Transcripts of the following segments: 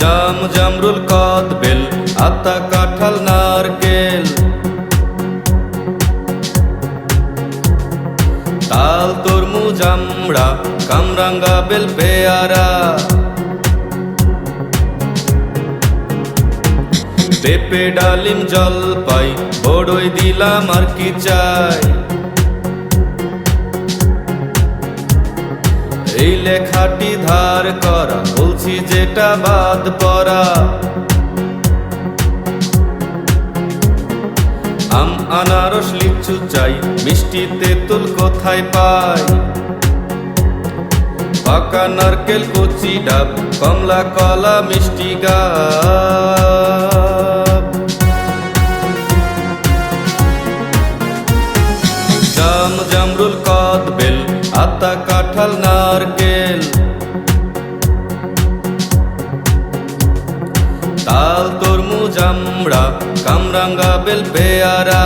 জাম জামরুল কদ বেল, আতা কাঁঠাল নারকেল। তাল, তরমুজ, আমড়া, কামরাঙ্গা বেল, পেয়ারা। পেঁপে, ডালিম, জলপাই, বড়ই দিলাম আর কি চাই। এই লেখাটি ধার করা বলছি যেটা বাদ পড়া। আম আনারস, লিচু চাই, মিষ্টি তেঁতুল কোথায় পাই? পাকা নারকেল, কচি ডাব, কমলা কলা, মিষ্টি গাব। জাম জামরুল কদ বেল আতা, কাঁঠাল, নারকেল। তাল তরমুজ আমড়া কামরাঙ্গা বেল পেয়ারা।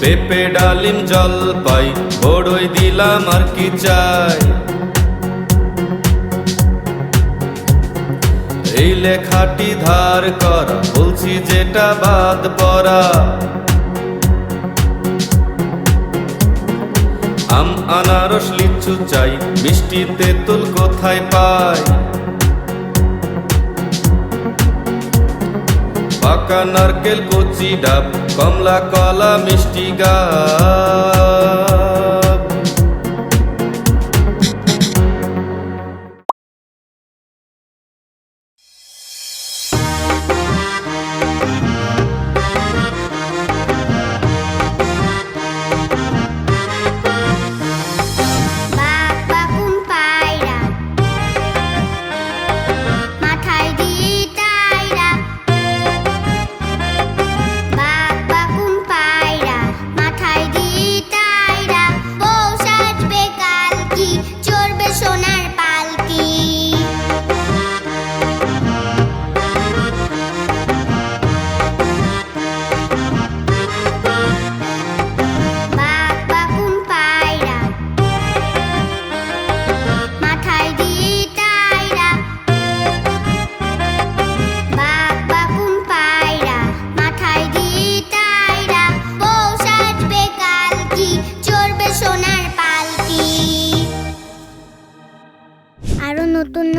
পেঁপে, ডালিম, জলপাই, বড়ই দিলাম আর কি চাই। এই লেখাটি ধার করা, বলছি যেটা বাদ পড়া। আম, আনারস, লিচু চাই মিষ্টি তেঁতুল কোথায় পাই? পাকা নারকেল, কচি ডাব, কমলা, কলা, মিষ্টি গাব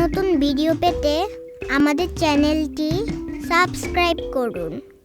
নতুন ভিডিও পেতে আমাদের চ্যানেলটি সাবস্ক্রাইব করুন।